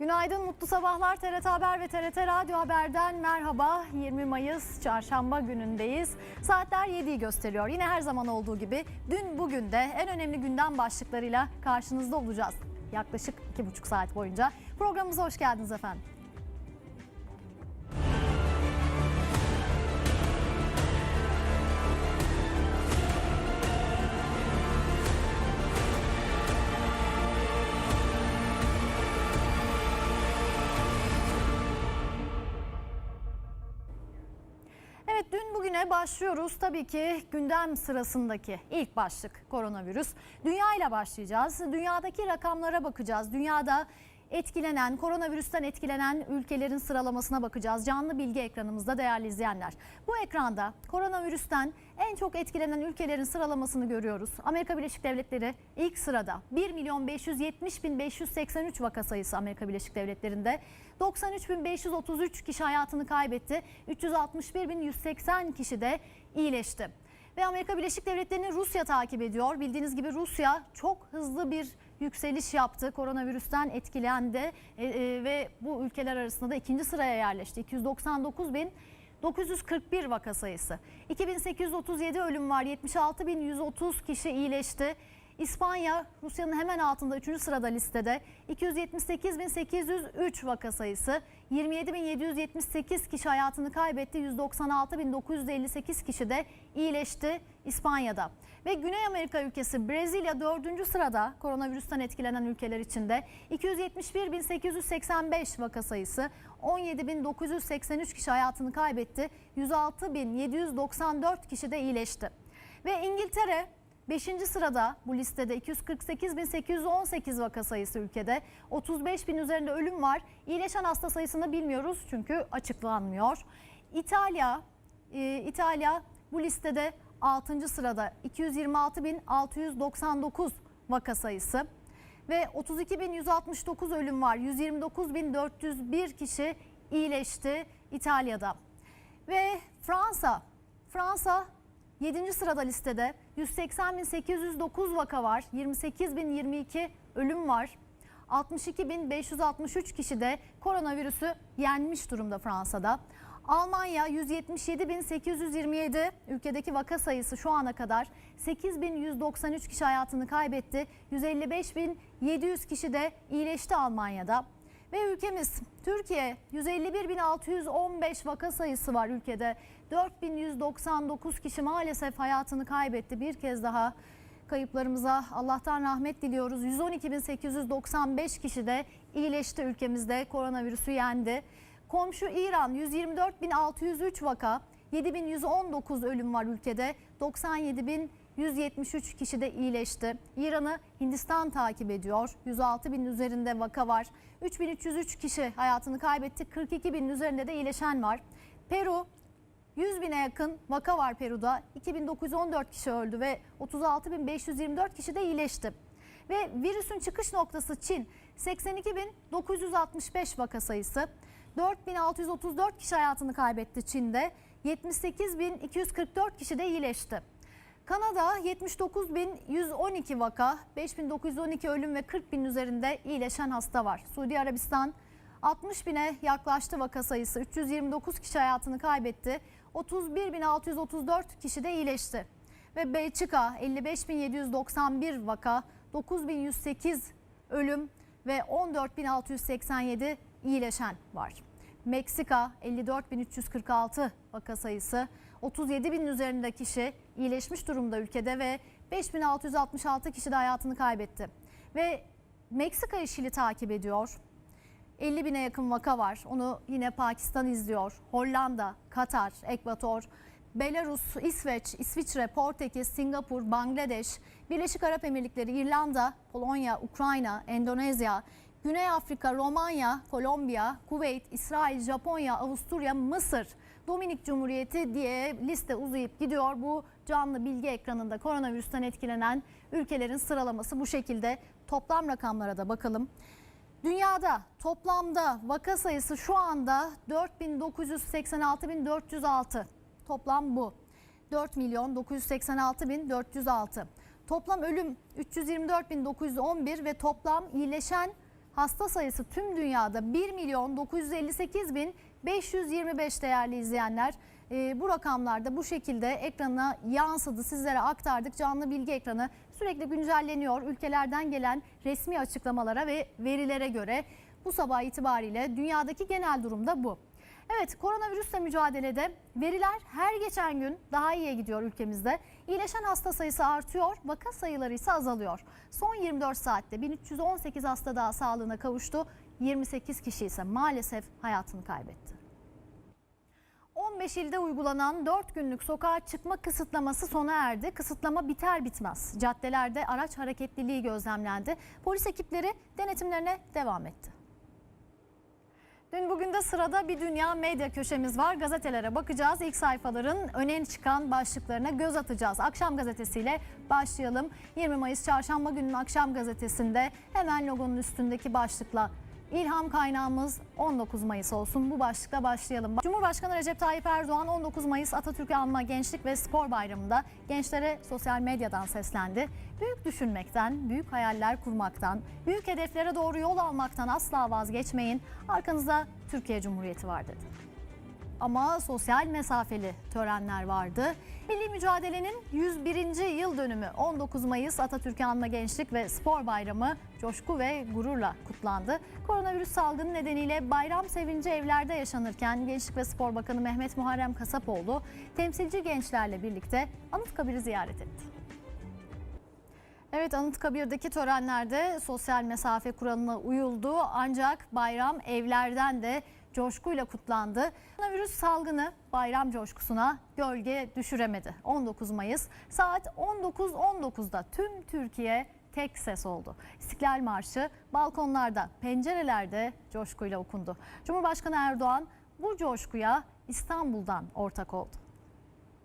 Günaydın, mutlu sabahlar. TRT Haber ve TRT Radyo Haber'den merhaba. 20 Mayıs çarşamba günündeyiz. Saatler 7'yi gösteriyor. Yine her zaman olduğu gibi dün bugün de en önemli gündem başlıklarıyla karşınızda olacağız. Yaklaşık 2,5 saat boyunca. Programımıza hoş geldiniz efendim. Evet dün bugüne başlıyoruz. Tabii ki gündem sırasındaki ilk başlık koronavirüs. Dünya ile başlayacağız. Dünyadaki rakamlara bakacağız. Dünyada etkilenen, koronavirüsten etkilenen ülkelerin sıralamasına bakacağız. Canlı bilgi ekranımızda değerli izleyenler. Bu ekranda koronavirüsten en çok etkilenen ülkelerin sıralamasını görüyoruz. Amerika Birleşik Devletleri ilk sırada 1 milyon 570 bin 583 vaka sayısı Amerika Birleşik Devletleri'nde. 93.533 kişi hayatını kaybetti. 361.180 kişi de iyileşti. Ve Amerika Birleşik Devletleri'ni Rusya takip ediyor. Bildiğiniz gibi Rusya çok hızlı bir yükseliş yaptı. Koronavirüsten etkilendi E, e, ve bu ülkeler arasında da ikinci sıraya yerleşti. 299 bin 941 vaka sayısı. 2837 ölüm var. 76.130 kişi iyileşti. İspanya Rusya'nın hemen altında 3. sırada listede 278.803 vaka sayısı 27.778 kişi hayatını kaybetti 196.958 kişi de iyileşti İspanya'da. Ve Güney Amerika ülkesi Brezilya 4. sırada koronavirüsten etkilenen ülkeler içinde 271.885 vaka sayısı 17.983 kişi hayatını kaybetti 106.794 kişi de iyileşti. Ve İngiltere 5. sırada bu listede 248.818 vaka sayısı ülkede. 35 bin üzerinde ölüm var. İyileşen hasta sayısını bilmiyoruz çünkü açıklanmıyor. İtalya, e, İtalya bu listede 6. sırada 226.699 vaka sayısı ve 32.169 ölüm var. 129.401 kişi iyileşti İtalya'da. Ve Fransa, Fransa 7. sırada listede 180.809 vaka var. 28.022 ölüm var. 62.563 kişi de koronavirüsü yenmiş durumda Fransa'da. Almanya 177.827 ülkedeki vaka sayısı şu ana kadar 8.193 kişi hayatını kaybetti. 155.700 kişi de iyileşti Almanya'da. Ve ülkemiz Türkiye 151.615 vaka sayısı var ülkede. 4199 kişi maalesef hayatını kaybetti. Bir kez daha kayıplarımıza Allah'tan rahmet diliyoruz. 112.895 kişi de iyileşti ülkemizde koronavirüsü yendi. Komşu İran 124.603 vaka, 7.119 ölüm var ülkede. 97.173 kişi de iyileşti. İran'ı Hindistan takip ediyor. 106 bin üzerinde vaka var. 3303 kişi hayatını kaybetti. 42 bin üzerinde de iyileşen var. Peru 100 bine yakın vaka var Peru'da. 2914 kişi öldü ve 36.524 kişi de iyileşti. Ve virüsün çıkış noktası Çin 82.965 vaka sayısı. 4634 kişi hayatını kaybetti Çin'de. 78.244 kişi de iyileşti. Kanada 79.112 vaka, 5.912 ölüm ve 40 bin üzerinde iyileşen hasta var. Suudi Arabistan 60 bine yaklaştı vaka sayısı. 329 kişi hayatını kaybetti. 31.634 kişi de iyileşti. Ve Belçika 55.791 vaka, 9.108 ölüm ve 14.687 iyileşen var. Meksika 54.346 vaka sayısı, 37 bin üzerinde kişi iyileşmiş durumda ülkede ve 5666 kişi de hayatını kaybetti. Ve Meksika Şili takip ediyor. 50 bine yakın vaka var. Onu yine Pakistan izliyor. Hollanda, Katar, Ekvator, Belarus, İsveç, İsviçre, Portekiz, Singapur, Bangladeş, Birleşik Arap Emirlikleri, İrlanda, Polonya, Ukrayna, Endonezya, Güney Afrika, Romanya, Kolombiya, Kuveyt, İsrail, Japonya, Avusturya, Mısır, Dominik Cumhuriyeti diye liste uzayıp gidiyor. Bu canlı bilgi ekranında koronavirüsten etkilenen ülkelerin sıralaması bu şekilde. Toplam rakamlara da bakalım. Dünyada toplamda vaka sayısı şu anda 4.986.406. Toplam bu. 4 milyon 986.406. Toplam ölüm 324.911 ve toplam iyileşen hasta sayısı tüm dünyada 1 milyon 958 bin 525 değerli izleyenler. Ee, bu rakamlarda bu şekilde ekrana yansıdı. Sizlere aktardık. Canlı bilgi ekranı sürekli güncelleniyor. Ülkelerden gelen resmi açıklamalara ve verilere göre bu sabah itibariyle dünyadaki genel durumda bu. Evet koronavirüsle mücadelede veriler her geçen gün daha iyiye gidiyor ülkemizde. İyileşen hasta sayısı artıyor, vaka sayıları ise azalıyor. Son 24 saatte 1318 hasta daha sağlığına kavuştu. 28 kişi ise maalesef hayatını kaybetti. 15 ilde uygulanan 4 günlük sokağa çıkma kısıtlaması sona erdi. Kısıtlama biter bitmez. Caddelerde araç hareketliliği gözlemlendi. Polis ekipleri denetimlerine devam etti. Dün bugün de sırada bir dünya medya köşemiz var. Gazetelere bakacağız. İlk sayfaların öne çıkan başlıklarına göz atacağız. Akşam gazetesiyle başlayalım. 20 Mayıs çarşamba günün akşam gazetesinde hemen logonun üstündeki başlıkla İlham kaynağımız 19 Mayıs olsun. Bu başlıkla başlayalım. Cumhurbaşkanı Recep Tayyip Erdoğan 19 Mayıs Atatürk'ü anma Gençlik ve Spor Bayramı'nda gençlere sosyal medyadan seslendi. Büyük düşünmekten, büyük hayaller kurmaktan, büyük hedeflere doğru yol almaktan asla vazgeçmeyin. Arkanızda Türkiye Cumhuriyeti var dedi ama sosyal mesafeli törenler vardı. Milli mücadelenin 101. yıl dönümü 19 Mayıs Atatürk'ü anma Gençlik ve Spor Bayramı coşku ve gururla kutlandı. Koronavirüs salgını nedeniyle bayram sevinci evlerde yaşanırken Gençlik ve Spor Bakanı Mehmet Muharrem Kasapoğlu temsilci gençlerle birlikte Anıtkabir'i ziyaret etti. Evet Anıtkabir'deki törenlerde sosyal mesafe kuralına uyuldu ancak bayram evlerden de coşkuyla kutlandı. Koronavirüs salgını bayram coşkusuna gölge düşüremedi. 19 Mayıs saat 19.19'da tüm Türkiye tek ses oldu. İstiklal Marşı balkonlarda, pencerelerde coşkuyla okundu. Cumhurbaşkanı Erdoğan bu coşkuya İstanbul'dan ortak oldu.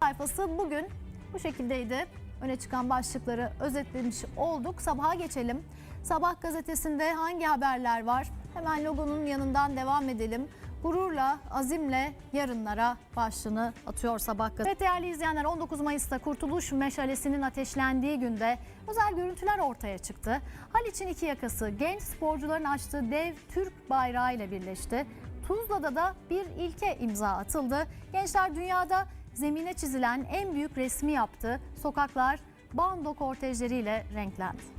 Sayfası bugün bu şekildeydi. Öne çıkan başlıkları özetlemiş olduk. Sabaha geçelim. Sabah gazetesinde hangi haberler var? Hemen logonun yanından devam edelim. Gururla, azimle yarınlara başlığını atıyor Sabah gazetesi. Evet değerli izleyenler 19 Mayıs'ta Kurtuluş Meşalesi'nin ateşlendiği günde özel görüntüler ortaya çıktı. Haliç'in iki yakası genç sporcuların açtığı dev Türk bayrağı ile birleşti. Tuzla'da da bir ilke imza atıldı. Gençler dünyada zemine çizilen en büyük resmi yaptı. Sokaklar bando kortejleriyle renklendi.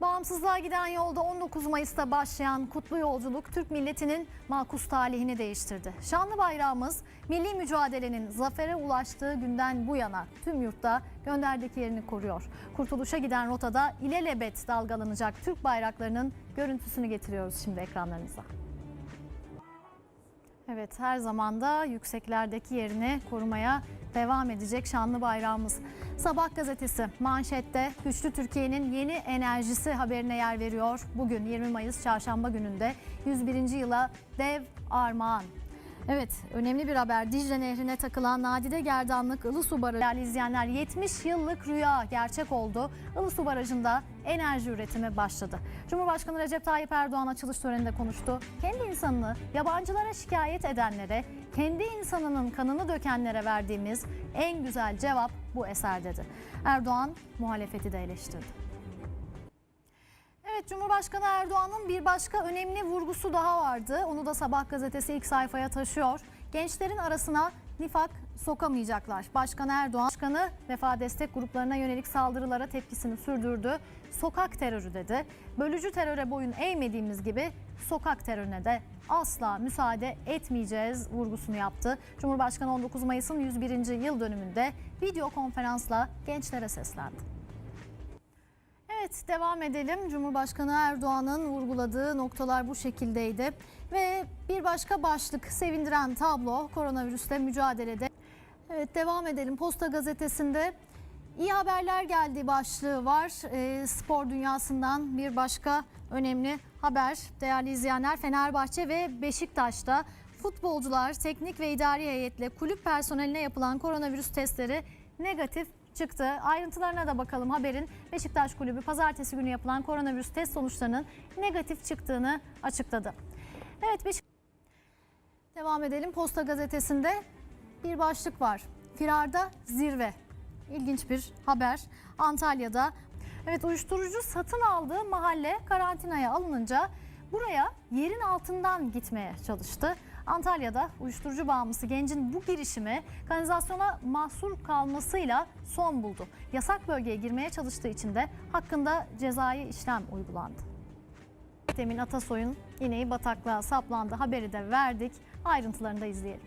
Bağımsızlığa giden yolda 19 Mayıs'ta başlayan kutlu yolculuk Türk milletinin makus talihini değiştirdi. Şanlı bayrağımız milli mücadelenin zafere ulaştığı günden bu yana tüm yurtta gönderdeki yerini koruyor. Kurtuluşa giden rotada ilelebet dalgalanacak Türk bayraklarının görüntüsünü getiriyoruz şimdi ekranlarınıza. Evet her zaman da yükseklerdeki yerini korumaya devam edecek şanlı bayrağımız. Sabah gazetesi manşette güçlü Türkiye'nin yeni enerjisi haberine yer veriyor. Bugün 20 Mayıs çarşamba gününde 101. yıla dev armağan. Evet önemli bir haber. Dicle Nehri'ne takılan nadide gerdanlık Ilısu Barajı. Değerli izleyenler 70 yıllık rüya gerçek oldu. Ilısu Barajı'nda enerji üretimi başladı. Cumhurbaşkanı Recep Tayyip Erdoğan açılış töreninde konuştu. Kendi insanını yabancılara şikayet edenlere, kendi insanının kanını dökenlere verdiğimiz en güzel cevap bu eser dedi. Erdoğan muhalefeti de eleştirdi. Evet Cumhurbaşkanı Erdoğan'ın bir başka önemli vurgusu daha vardı. Onu da Sabah gazetesi ilk sayfaya taşıyor. Gençlerin arasına nifak sokamayacaklar. Başkan Erdoğan, başkanı vefa destek gruplarına yönelik saldırılara tepkisini sürdürdü. Sokak terörü dedi. Bölücü teröre boyun eğmediğimiz gibi sokak terörüne de asla müsaade etmeyeceğiz vurgusunu yaptı. Cumhurbaşkanı 19 Mayıs'ın 101. yıl dönümünde video konferansla gençlere seslendi. Evet devam edelim. Cumhurbaşkanı Erdoğan'ın vurguladığı noktalar bu şekildeydi. Ve bir başka başlık sevindiren tablo koronavirüsle mücadelede. Evet devam edelim. Posta gazetesinde iyi haberler geldi başlığı var. E, spor dünyasından bir başka önemli haber. Değerli izleyenler Fenerbahçe ve Beşiktaş'ta futbolcular teknik ve idari heyetle kulüp personeline yapılan koronavirüs testleri negatif çıktı. Ayrıntılarına da bakalım haberin. Beşiktaş Kulübü pazartesi günü yapılan koronavirüs test sonuçlarının negatif çıktığını açıkladı. Evet Beşiktaş Devam edelim. Posta gazetesinde bir başlık var. Firarda zirve. İlginç bir haber. Antalya'da Evet uyuşturucu satın aldığı mahalle karantinaya alınınca buraya yerin altından gitmeye çalıştı. Antalya'da uyuşturucu bağımlısı gencin bu girişimi kanalizasyona mahsur kalmasıyla son buldu. Yasak bölgeye girmeye çalıştığı için de hakkında cezai işlem uygulandı. Demin Atasoy'un ineği bataklığa saplandı haberi de verdik. Ayrıntılarını da izleyelim.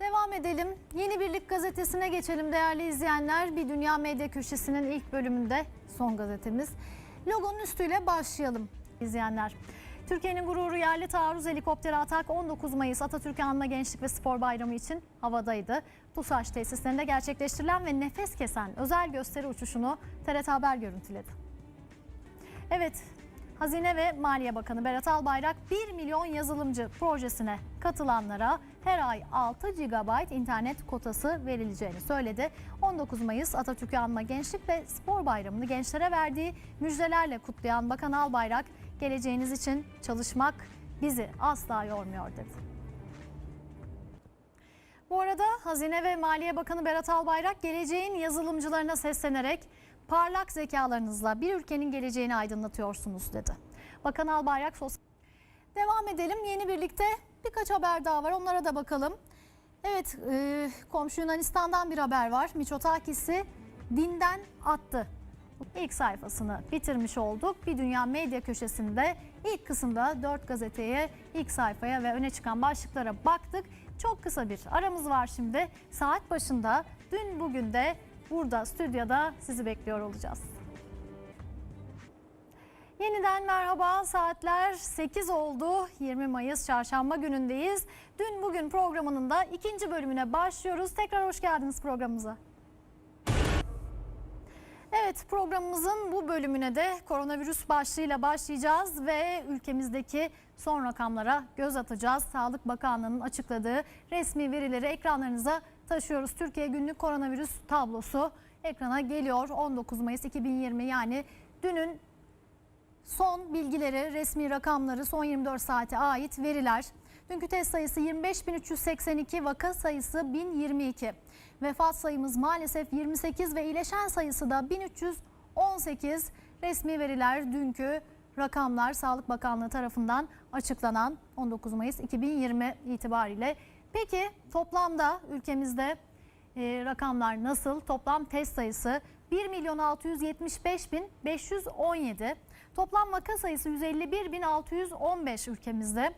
Devam edelim. Yeni Birlik gazetesine geçelim değerli izleyenler. Bir Dünya Medya Köşesi'nin ilk bölümünde son gazetemiz. Logonun üstüyle başlayalım izleyenler. Türkiye'nin gururu yerli taarruz helikopteri atak 19 Mayıs Atatürk Anma Gençlik ve Spor Bayramı için havadaydı. TUSAŞ tesislerinde gerçekleştirilen ve nefes kesen özel gösteri uçuşunu TRT Haber görüntüledi. Evet, Hazine ve Maliye Bakanı Berat Albayrak 1 milyon yazılımcı projesine katılanlara her ay 6 GB internet kotası verileceğini söyledi. 19 Mayıs Atatürk'ü anma Gençlik ve Spor Bayramı'nı gençlere verdiği müjdelerle kutlayan Bakan Albayrak, geleceğiniz için çalışmak bizi asla yormuyor dedi. Bu arada Hazine ve Maliye Bakanı Berat Albayrak geleceğin yazılımcılarına seslenerek parlak zekalarınızla bir ülkenin geleceğini aydınlatıyorsunuz dedi. Bakan Albayrak sosyal... Devam edelim. Yeni birlikte birkaç haber daha var. Onlara da bakalım. Evet, e, komşu Yunanistan'dan bir haber var. Miçotakis'i dinden attı. İlk sayfasını bitirmiş olduk. Bir Dünya Medya Köşesi'nde ilk kısımda 4 gazeteye, ilk sayfaya ve öne çıkan başlıklara baktık. Çok kısa bir aramız var şimdi. Saat başında dün bugün de burada stüdyoda sizi bekliyor olacağız. Yeniden merhaba saatler 8 oldu 20 Mayıs çarşamba günündeyiz. Dün bugün programının da ikinci bölümüne başlıyoruz. Tekrar hoş geldiniz programımıza. Evet programımızın bu bölümüne de koronavirüs başlığıyla başlayacağız ve ülkemizdeki son rakamlara göz atacağız. Sağlık Bakanlığı'nın açıkladığı resmi verileri ekranlarınıza taşıyoruz. Türkiye günlük koronavirüs tablosu ekrana geliyor. 19 Mayıs 2020 yani dünün son bilgileri, resmi rakamları, son 24 saate ait veriler. Dünkü test sayısı 25.382, vaka sayısı 1022. Vefat sayımız maalesef 28 ve iyileşen sayısı da 1318. Resmi veriler dünkü rakamlar Sağlık Bakanlığı tarafından açıklanan 19 Mayıs 2020 itibariyle. Peki toplamda ülkemizde e, rakamlar nasıl? Toplam test sayısı 1 milyon 675 bin 517. Toplam vaka sayısı 151 bin 615 ülkemizde.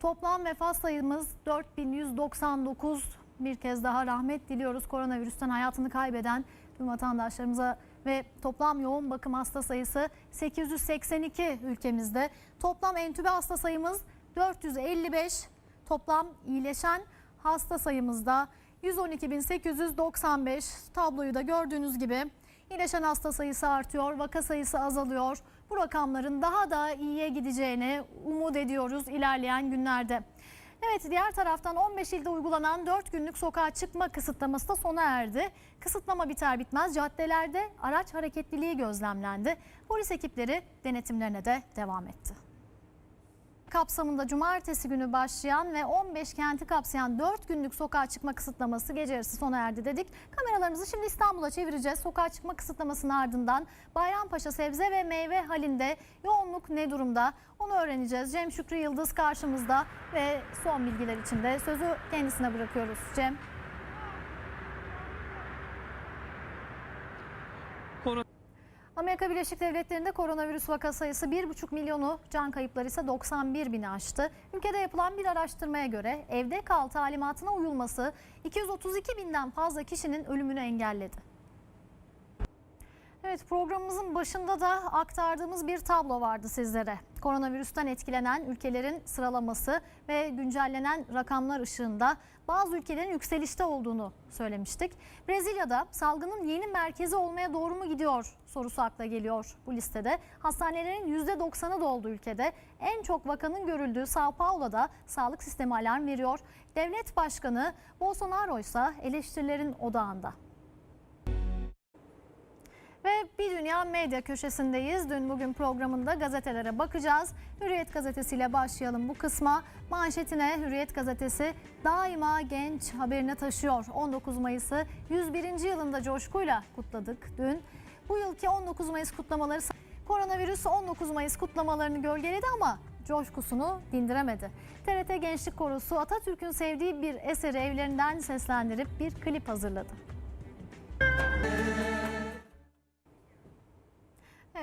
Toplam vefat sayımız 4199. Bir kez daha rahmet diliyoruz koronavirüsten hayatını kaybeden tüm vatandaşlarımıza ve toplam yoğun bakım hasta sayısı 882 ülkemizde. Toplam entübe hasta sayımız 455. Toplam iyileşen hasta sayımızda 112.895 tabloyu da gördüğünüz gibi iyileşen hasta sayısı artıyor, vaka sayısı azalıyor. Bu rakamların daha da iyiye gideceğini umut ediyoruz ilerleyen günlerde. Evet diğer taraftan 15 ilde uygulanan 4 günlük sokağa çıkma kısıtlaması da sona erdi. Kısıtlama biter bitmez caddelerde araç hareketliliği gözlemlendi. Polis ekipleri denetimlerine de devam etti kapsamında cumartesi günü başlayan ve 15 kenti kapsayan 4 günlük sokağa çıkma kısıtlaması gece yarısı sona erdi dedik. Kameralarımızı şimdi İstanbul'a çevireceğiz. Sokağa çıkma kısıtlamasının ardından Bayrampaşa sebze ve meyve halinde yoğunluk ne durumda onu öğreneceğiz. Cem Şükrü Yıldız karşımızda ve son bilgiler için de sözü kendisine bırakıyoruz. Cem. Amerika Birleşik Devletleri'nde koronavirüs vaka sayısı 1,5 milyonu, can kayıpları ise 91 bini aştı. Ülkede yapılan bir araştırmaya göre evde kal talimatına uyulması 232 binden fazla kişinin ölümünü engelledi. Evet programımızın başında da aktardığımız bir tablo vardı sizlere. Koronavirüsten etkilenen ülkelerin sıralaması ve güncellenen rakamlar ışığında bazı ülkelerin yükselişte olduğunu söylemiştik. Brezilya'da salgının yeni merkezi olmaya doğru mu gidiyor sorusu akla geliyor bu listede. Hastanelerin %90'ı doldu ülkede. En çok vakanın görüldüğü Sao Paulo'da sağlık sistemi alarm veriyor. Devlet Başkanı Bolsonaro ise eleştirilerin odağında. Ve bir dünya medya köşesindeyiz. Dün bugün programında gazetelere bakacağız. Hürriyet gazetesiyle başlayalım bu kısma. Manşetine Hürriyet gazetesi daima genç haberine taşıyor. 19 Mayıs'ı 101. yılında coşkuyla kutladık dün. Bu yılki 19 Mayıs kutlamaları koronavirüs 19 Mayıs kutlamalarını gölgeledi ama coşkusunu dindiremedi. TRT Gençlik Korosu Atatürk'ün sevdiği bir eseri evlerinden seslendirip bir klip hazırladı.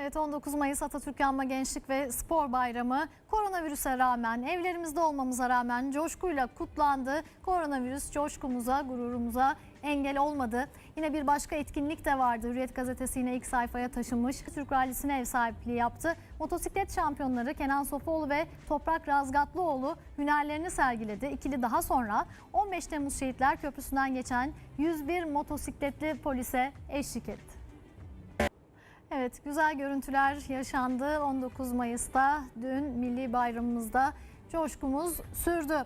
Evet 19 Mayıs Atatürk Anma Gençlik ve Spor Bayramı koronavirüse rağmen evlerimizde olmamıza rağmen coşkuyla kutlandı. Koronavirüs coşkumuza, gururumuza engel olmadı. Yine bir başka etkinlik de vardı. Hürriyet gazetesi yine ilk sayfaya taşımış. Türk rallisine ev sahipliği yaptı. Motosiklet şampiyonları Kenan Sofuoğlu ve Toprak Razgatlıoğlu hünerlerini sergiledi. İkili daha sonra 15 Temmuz Şehitler Köprüsü'nden geçen 101 motosikletli polise eşlik etti. Evet güzel görüntüler yaşandı 19 Mayıs'ta dün milli bayramımızda coşkumuz sürdü.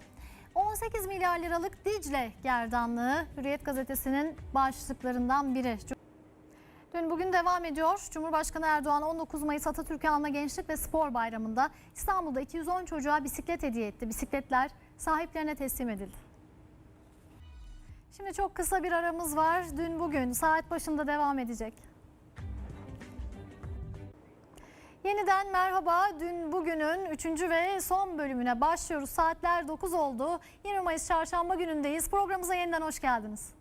18 milyar liralık Dicle gerdanlığı Hürriyet gazetesinin başlıklarından biri. Dün bugün devam ediyor. Cumhurbaşkanı Erdoğan 19 Mayıs Atatürk Anma Gençlik ve Spor Bayramı'nda İstanbul'da 210 çocuğa bisiklet hediye etti. Bisikletler sahiplerine teslim edildi. Şimdi çok kısa bir aramız var. Dün bugün saat başında devam edecek. Yeniden merhaba. Dün bugünün 3. ve son bölümüne başlıyoruz. Saatler 9 oldu. 20 Mayıs çarşamba günündeyiz. Programımıza yeniden hoş geldiniz.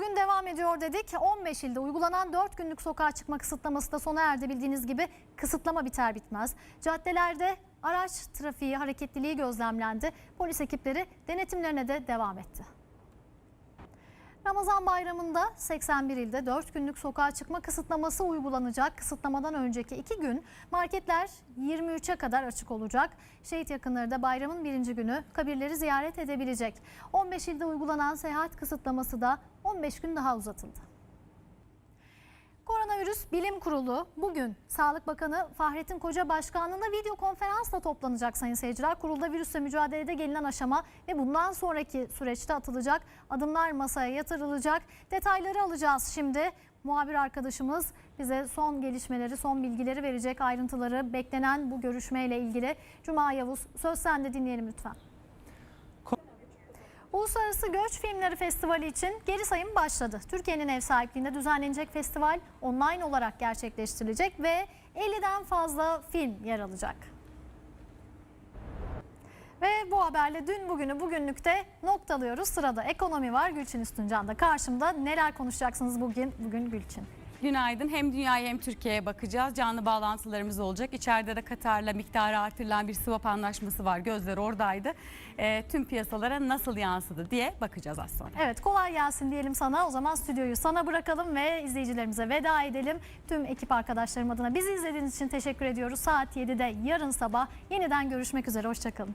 Bugün devam ediyor dedik. 15 ilde uygulanan 4 günlük sokağa çıkma kısıtlaması da sona erdi bildiğiniz gibi. Kısıtlama biter bitmez. Caddelerde araç trafiği hareketliliği gözlemlendi. Polis ekipleri denetimlerine de devam etti. Ramazan bayramında 81 ilde 4 günlük sokağa çıkma kısıtlaması uygulanacak. Kısıtlamadan önceki 2 gün marketler 23'e kadar açık olacak. Şehit yakınları da bayramın birinci günü kabirleri ziyaret edebilecek. 15 ilde uygulanan seyahat kısıtlaması da 15 gün daha uzatıldı. Koronavirüs Bilim Kurulu bugün Sağlık Bakanı Fahrettin Koca Başkanlığı'nda video konferansla toplanacak sayın seyirciler. Kurulda virüsle mücadelede gelinen aşama ve bundan sonraki süreçte atılacak adımlar masaya yatırılacak. Detayları alacağız şimdi. Muhabir arkadaşımız bize son gelişmeleri, son bilgileri verecek ayrıntıları beklenen bu görüşmeyle ilgili. Cuma Yavuz söz sende dinleyelim lütfen. Uluslararası Göç Filmleri Festivali için geri sayım başladı. Türkiye'nin ev sahipliğinde düzenlenecek festival online olarak gerçekleştirilecek ve 50'den fazla film yer alacak. Ve bu haberle dün bugünü bugünlükte noktalıyoruz. Sırada ekonomi var. Gülçin Üstüncan da karşımda. Neler konuşacaksınız bugün? Bugün Gülçin. Günaydın. Hem dünyaya hem Türkiye'ye bakacağız. Canlı bağlantılarımız olacak. İçeride de Katar'la miktarı artırılan bir swap anlaşması var. Gözler oradaydı. Ee, tüm piyasalara nasıl yansıdı diye bakacağız az sonra. Evet kolay gelsin diyelim sana. O zaman stüdyoyu sana bırakalım ve izleyicilerimize veda edelim. Tüm ekip arkadaşlarım adına bizi izlediğiniz için teşekkür ediyoruz. Saat 7'de yarın sabah yeniden görüşmek üzere. Hoşçakalın.